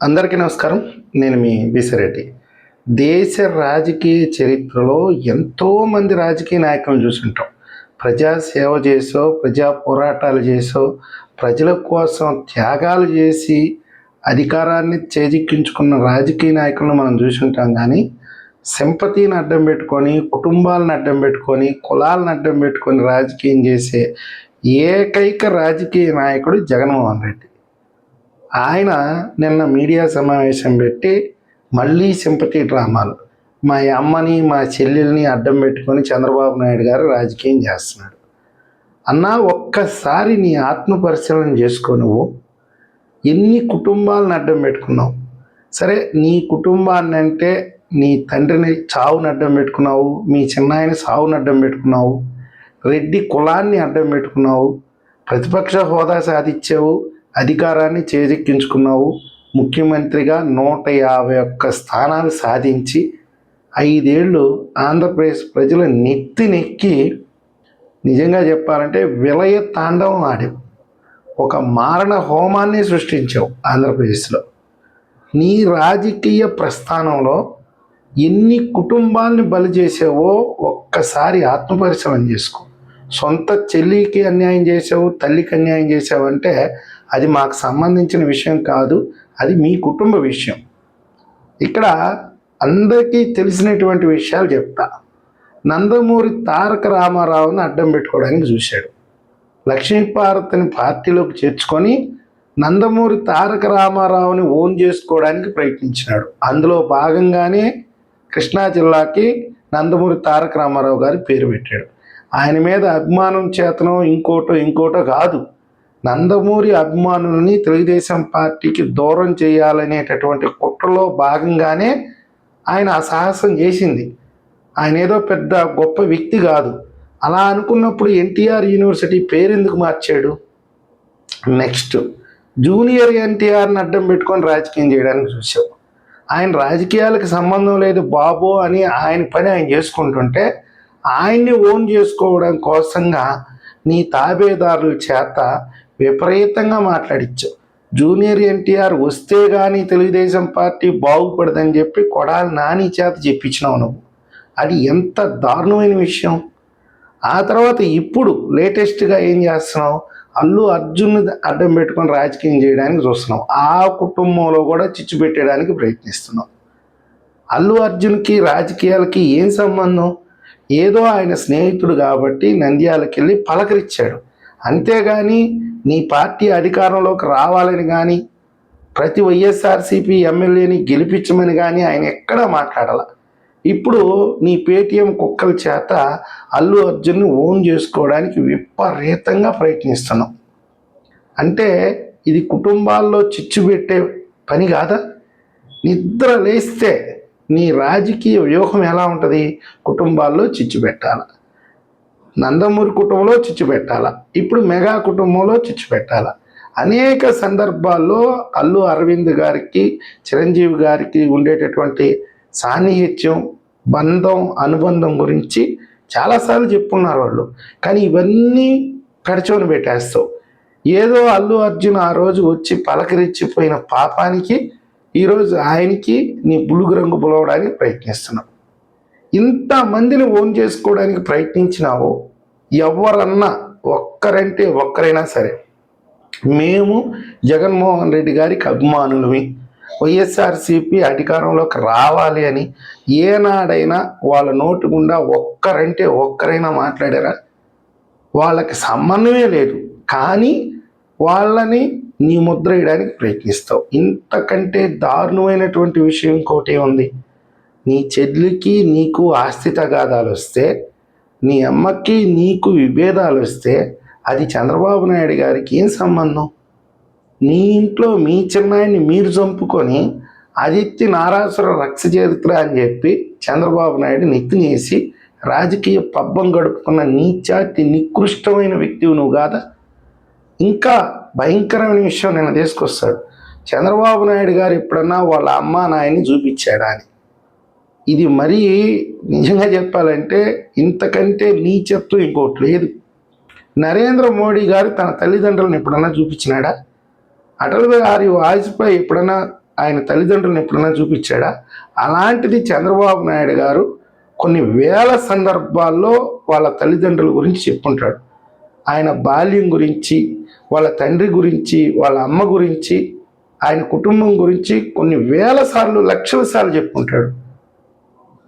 అందరికీ నమస్కారం. నేను మీ బిసిరెడ్డి. దేశ రాజకీయ చరిత్రలో ఎంతోమంది రాజకీయ నాయకులను చూసుంటాం ప్రజా సేవ చేసో ప్రజా పోరాటాలు చేసో ప్రజల కోసం త్యాగాలు చేసి అధికారాన్ని చేజిక్కించుకున్న రాజకీయ నాయకులను మనం చూసుంటాం కానీ సింపతిని అడ్డం పెట్టుకొని కుటుంబాలను అడ్డం పెట్టుకొని కులాలను అడ్డం పెట్టుకొని రాజకీయం చేసే ఏకైక రాజకీయ నాయకుడు జగన్మోహన్ రెడ్డి. ఆయన నిన్న మీడియా సమావేశం పెట్టి మళ్ళీ సింపతి డ్రామాలు. మా అమ్మని మా చెల్లెల్ని అడ్డం పెట్టుకొని చంద్రబాబు నాయుడు గారు రాజకీయం చేస్తున్నాడు. అన్నా ఒక్కసారి నీ ఆత్మ పరిశీలన చేసుకో నువ్వు. ఎన్ని కుటుంబాలను అడ్డం పెట్టుకున్నావు? సరే నీ కుటుంబాన్ని అంటే నీ తండ్రిని చావుని అడ్డం పెట్టుకున్నావు మీ చిన్నాయని సావుని అడ్డం పెట్టుకున్నావు రెడ్డి కులాన్ని అడ్డం పెట్టుకున్నావు ప్రతిపక్ష హోదా సాధించావు అధికారాన్ని చేజెక్కించుకున్నావు. ముఖ్యమంత్రిగా నూట యాభై ఒక్క స్థానాలు సాధించి ఐదేళ్ళు ఆంధ్రప్రదేశ్ ప్రజల నెత్తి నెక్కి నిజంగా చెప్పాలంటే విలయ తాండవం ఆడావు ఒక మారణ హోమాన్ని సృష్టించావు ఆంధ్రప్రదేశ్లో. నీ రాజకీయ ప్రస్థానంలో ఎన్ని కుటుంబాలని బలి చేసావో ఒక్కసారి ఆత్మపరిశీలన చేసుకో. సొంత చెల్లికి అన్యాయం చేసావు తల్లికి అన్యాయం చేసావు అంటే అది మాకు సంబంధించిన విషయం కాదు అది మీ కుటుంబ విషయం. ఇక్కడ అందరికీ తెలిసినటువంటి విషయాలు చెప్తా. నందమూరి తారక రామారావుని అడ్డం పెట్టుకోవడానికి చూశాడు. లక్ష్మీపార్వతిని పార్టీలోకి చేర్చుకొని నందమూరి తారక రామారావుని ఓన్ చేసుకోవడానికి ప్రయత్నించినాడు. అందులో భాగంగానే కృష్ణా జిల్లాకి నందమూరి తారక రామారావు గారి పేరు పెట్టాడు. ఆయన మీద అభిమానం చేతనో ఇంకోటో ఇంకోటో కాదు. నందమూరి అభిమానులని తెలుగుదేశం పార్టీకి దూరం చేయాలనేటటువంటి కుట్రలో భాగంగానే ఆయన ఆ సాహసం చేసింది. ఆయన ఏదో పెద్ద గొప్ప వ్యక్తి కాదు. అలా అనుకున్నప్పుడు ఎన్టీఆర్ యూనివర్సిటీ పేరెందుకు మార్చాడు? నెక్స్ట్. జూనియర్ ఎన్టీఆర్ని అడ్డం పెట్టుకొని రాజకీయం చేయడానికి చూసాం. ఆయన రాజకీయాలకు సంబంధం లేదు బాబు అని ఆయన పని ఆయన చేసుకుంటుంటే ఆయన్ని ఓన్ చేసుకోవడం కోసంగా నీ తాబేదారుల చేత విపరీతంగా మాట్లాడించావు జూనియర్ ఎన్టీఆర్ వస్తే కానీ తెలుగుదేశం పార్టీ బాగుపడదని చెప్పి కొడాలి నాని చేత చెప్పించినావు నువ్వు. అది ఎంత దారుణమైన విషయం. ఆ తర్వాత ఇప్పుడు లేటెస్ట్గా ఏం చేస్తున్నావు? అల్లు అర్జున్ అడ్డం పెట్టుకొని రాజకీయం చేయడానికి చూస్తున్నావు. ఆ కుటుంబంలో కూడా చిచ్చు పెట్టడానికి ప్రయత్నిస్తున్నావు. అల్లు అర్జున్కి రాజకీయాలకి ఏం సంబంధం? ఏదో ఆయన స్నేహితుడు కాబట్టి నంద్యాలకి వెళ్ళి పలకరించాడు అంతేగాని నీ పార్టీ అధికారంలోకి రావాలని కానీ ప్రతి వైఎస్ఆర్సీపీ ఎమ్మెల్యేని గెలిపించమని కానీ ఆయన ఎక్కడా మాట్లాడాల. ఇప్పుడు నీ పేటీఎం కుక్కల చేత అల్లు అర్జున్ని ఓన్ చేసుకోవడానికి విపరీతంగా ప్రయత్నిస్తున్నాం. అంటే ఇది కుటుంబాల్లో చిచ్చు పెట్టే పని కాదా? నిద్ర లేస్తే నీ రాజకీయ వ్యూహం ఎలా ఉంటుంది? కుటుంబాల్లో చిచ్చు పెట్టాల. నందమూరి కుటుంబంలో చిచ్చు పెట్టాల. ఇప్పుడు మెగా కుటుంబంలో చిచ్చు పెట్టాల. అనేక సందర్భాల్లో అల్లు అరవింద్ గారికి చిరంజీవి గారికి ఉండేటటువంటి సాన్నిహిత్యం బంధం అనుబంధం గురించి చాలాసార్లు చెప్పుకున్నారు వాళ్ళు. కానీ ఇవన్నీ కడిచోని పెట్టేస్తావు. ఏదో అల్లు అర్జున్ ఆ రోజు వచ్చి పలకరించిపోయిన పాపానికి ఈరోజు ఆయనకి నీ బులుగు రంగు బులవడానికి ప్రయత్నిస్తున్నావు ఇంతమందిని ఓన్ చేసుకోవడానికి ప్రయత్నించినావు ఎవరన్నా ఒక్కరంటే ఒక్కరైనా సరే మేము జగన్మోహన్ రెడ్డి గారికి అభిమానులమి. వైఎస్ఆర్సీపీ అధికారంలోకి రావాలి అని ఏనాడైనా వాళ్ళ నోటు గుండా ఒక్కరంటే ఒక్కరైనా మాట్లాడారా? వాళ్ళకి సంబంధమే లేదు. కానీ వాళ్ళని నీ ముద్ర వేయడానికి ప్రయత్నిస్తావు. ఇంతకంటే దారుణమైనటువంటి విషయం ఇంకోటి ఉంది నీ చెల్లికి నీకు ఆస్తి తగాదాలు వస్తే నీ అమ్మకి నీకు విభేదాలు వస్తే అది చంద్రబాబు నాయుడు గారికి ఏం సంబంధం? నీ ఇంట్లో మీ చిన్నాయన్ని మీరు చంపుకొని ఆదిత్య నారాసుర రక్ష చరిత్ర అని చెప్పి చంద్రబాబు నాయుడు నెత్తినేసి రాజకీయ పబ్బం గడుపుకున్న నీచాతి నికృష్టమైన వ్యక్తివు నువ్వు కాదా? ఇంకా భయంకరమైన విషయం నేను తీసుకొస్తాడు. చంద్రబాబు నాయుడు గారు ఎప్పుడన్నా వాళ్ళ అమ్మ నాయన్ని చూపించాడా అని. ఇది మరీ నిజంగా చెప్పాలంటే ఇంతకంటే నీచత్వం ఇంకోటి లేదు. నరేంద్ర మోడీ గారు తన తల్లిదండ్రులను ఎప్పుడన్నా చూపించినాడా? అటల్ బిహారీ వాజ్పేయి ఎప్పుడన్నా ఆయన తల్లిదండ్రులను ఎప్పుడన్నా చూపించాడా? అలాంటిది చంద్రబాబు నాయుడు గారు కొన్ని వేల సందర్భాల్లో వాళ్ళ తల్లిదండ్రుల గురించి చెప్పుంటాడు. ఆయన బాల్యం గురించి వాళ్ళ తండ్రి గురించి వాళ్ళ అమ్మ గురించి ఆయన కుటుంబం గురించి కొన్ని వేల సార్లు లక్షల సార్లు చెప్పుకుంటాడు.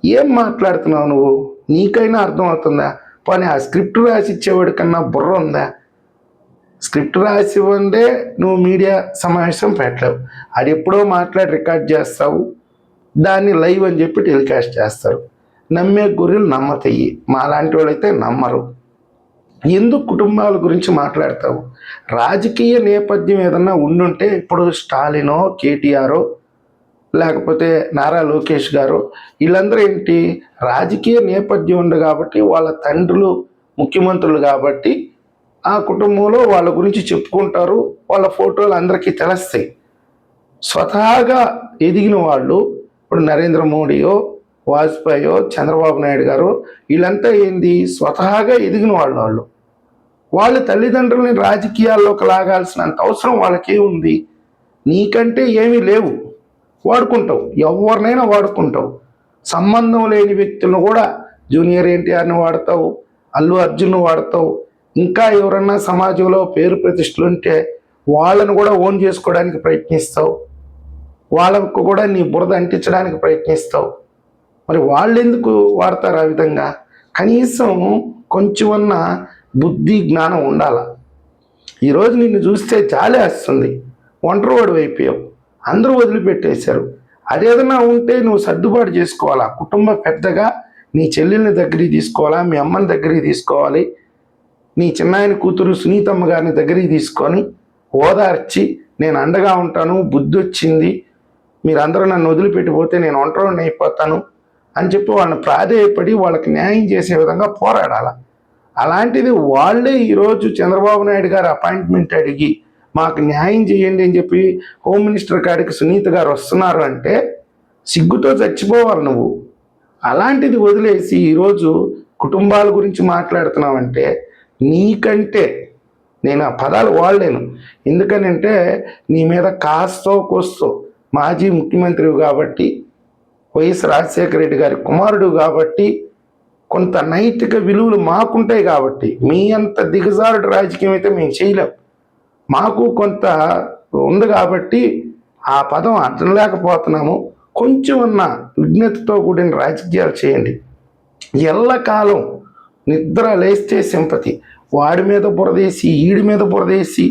ఏం మాట్లాడుతున్నావు నువ్వు? నీకైనా అర్థమవుతుందా? పోనీ ఆ స్క్రిప్ట్ రాసి ఇచ్చేవాడి కన్నా బుర్ర ఉందా? స్క్రిప్ట్ రాసి ఇవ్వందే నువ్వు మీడియా సమావేశం పెట్టలేవు. అది ఎప్పుడో మాట్లాడి రికార్డ్ చేస్తావు. దాన్ని లైవ్ అని చెప్పి టెలికాస్ట్ చేస్తారు. నమ్మే గొర్రెలు నమ్మతాయి మాలాంటి వాళ్ళైతే నమ్మరు. ఎందుకు కుటుంబాల గురించి మాట్లాడతావు? రాజకీయ నేపథ్యం ఏదన్నా ఉండుంటే ఇప్పుడు స్టాలినో కేటీఆరో లేకపోతే నారా లోకేష్ గారు వీళ్ళందరూ ఏంటి? రాజకీయ నేపథ్యం ఉంది కాబట్టి వాళ్ళ తండ్రులు ముఖ్యమంత్రులు కాబట్టి ఆ కుటుంబంలో వాళ్ళ గురించి చెప్పుకుంటారు వాళ్ళ ఫోటోలు అందరికీ తెలుస్తాయి. స్వతహాగా ఎదిగిన వాళ్ళు ఇప్పుడు నరేంద్ర మోడీయో వాజ్పేయో చంద్రబాబు నాయుడు గారు వీళ్ళంతా ఏంది? స్వతహాగా ఎదిగిన వాళ్ళు వాళ్ళు. వాళ్ళ తల్లిదండ్రులని రాజకీయాల్లోకి లాగాల్సినంత అవసరం వాళ్ళకే ఉంది. నీకంటే ఏమీ లేవు. వాడుకుంటావు. ఎవరినైనా వాడుకుంటావు. సంబంధం లేని వ్యక్తులను కూడా జూనియర్ ఎన్టీఆర్ని వాడతావు అల్లు అర్జున్ను వాడతావు. ఇంకా ఎవరన్నా సమాజంలో పేరు ప్రతిష్టలు ఉంటే వాళ్ళను కూడా ఓన్ చేసుకోవడానికి ప్రయత్నిస్తావు. వాళ్ళకు కూడా నీ బురద అంటించడానికి ప్రయత్నిస్తావు. మరి వాళ్ళు ఎందుకు వాడతారు ఆ విధంగా? కనీసం కొంచెమన్న బుద్ధి జ్ఞానం ఉండాల? ఈరోజు నిన్ను చూస్తే జాలి వస్తుంది. ఒంటరివాడు అయిపోయావు. అందరూ వదిలిపెట్టేశారు. అదేదన్నా ఉంటే నువ్వు సర్దుబాటు చేసుకోవాలా? కుటుంబ పెద్దగా నీ చెల్లెల్ని దగ్గరికి తీసుకోవాలా? మీ అమ్మని దగ్గరికి తీసుకోవాలి? నీ చిన్నాయన కూతురు సునీతమ్మ గారిని దగ్గరికి తీసుకొని ఓదార్చి నేను అండగా ఉంటాను బుద్ధి వచ్చింది మీరందరూ నన్ను వదిలిపెట్టిపోతే నేను ఒంటరిని అయిపోతాను. అని చెప్పి వాళ్ళని ప్రాధేయపడి వాళ్ళకి న్యాయం చేసే విధంగా పోరాడాల? అలాంటిది వాళ్ళే ఈరోజు చంద్రబాబు నాయుడు గారు అపాయింట్మెంట్ అడిగి మాకు న్యాయం చేయండి అని చెప్పి హోమ్ మినిస్టర్ కాడికి సునీత గారు వస్తున్నారు అంటే సిగ్గుతో చచ్చిపోవాలి నువ్వు. అలాంటిది వదిలేసి ఈరోజు కుటుంబాల గురించి మాట్లాడుతున్నావంటే నీకంటే నేను ఆ పదాలు వాడలేను. ఎందుకనంటే నీ మీద కాస్తో కోస్తో మాజీ ముఖ్యమంత్రి కాబట్టి వైఎస్ రాజశేఖర రెడ్డి గారి కుమారుడు కాబట్టి కొంత నైతిక విలువలు మాకుంటాయి కాబట్టి మీ అంత దిగజారుడు రాజకీయం అయితే మేము చేయలేం. మాకు కొంత ఉంది కాబట్టి ఆ పదం అర్థం లేకపోతున్నాము. కొంచెం ఉన్న విజ్ఞతతో కూడిన రాజకీయాలు చేయండి. ఎల్లకాలం నిద్ర లేస్తే సింపతి. వాడి మీద బురదేసి ఈడి మీద బురదేసి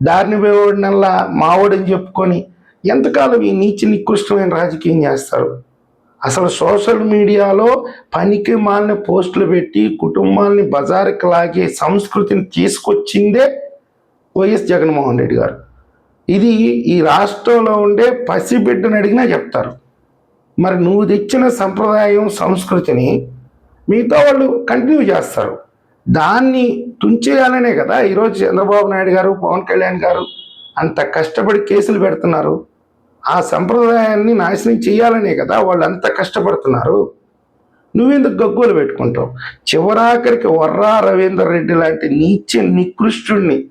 దారిని పోయేవాడినల్లా మావాడని చెప్పుకొని ఎంతకాలం ఈ నీచి నికృష్టమైన రాజకీయం చేస్తారు? అసలు సోషల్ మీడియాలో పనికి మాలిన పోస్టులు పెట్టి కుటుంబాలని బజారుకి లాగే సంస్కృతిని తీసుకొచ్చిందే వైఎస్ జగన్మోహన్ రెడ్డి గారు. ఇది ఈ రాష్ట్రంలో ఉండే పసిబిడ్డను అడిగినా చెప్తారు. మరి నువ్వు తెచ్చిన సంప్రదాయం సంస్కృతిని మిగతా వాళ్ళు కంటిన్యూ చేస్తారు. దాన్ని తుంచేయాలనే కదా ఈరోజు చంద్రబాబు నాయుడు గారు పవన్ కళ్యాణ్ గారు అంత కష్టపడి కేసులు పెడుతున్నారు. ఆ సంప్రదాయాన్ని నాశనం చేయాలనే కదా వాళ్ళు అంత కష్టపడుతున్నారు. నువ్వెందుకు గగ్గోలు పెట్టుకుంటావు? చివరాఖరికి వర్రా రవీందర్ రెడ్డి లాంటి నీచ నికృష్టుణ్ణి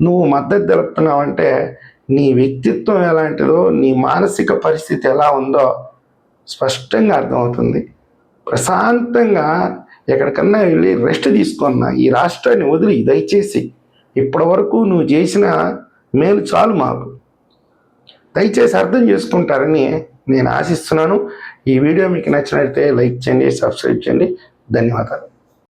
నువ్వు మద్దతు తెలుపుతున్నావంటే నీ వ్యక్తిత్వం ఎలాంటిదో నీ మానసిక పరిస్థితి ఎలా ఉందో స్పష్టంగా అర్థమవుతుంది. ప్రశాంతంగా ఎక్కడికన్నా వెళ్ళి రెస్ట్ తీసుకున్నా ఈ రాష్ట్రాన్ని వదిలి దయచేసి ఇప్పటి వరకు నువ్వు చేసిన మేలు చాలు మాకు. దయచేసి అర్థం చేసుకుంటారని నేను ఆశిస్తున్నాను. ఈ వీడియో మీకు నచ్చినట్లయితే లైక్ చేయండి సబ్స్క్రైబ్ చేయండి. ధన్యవాదాలు.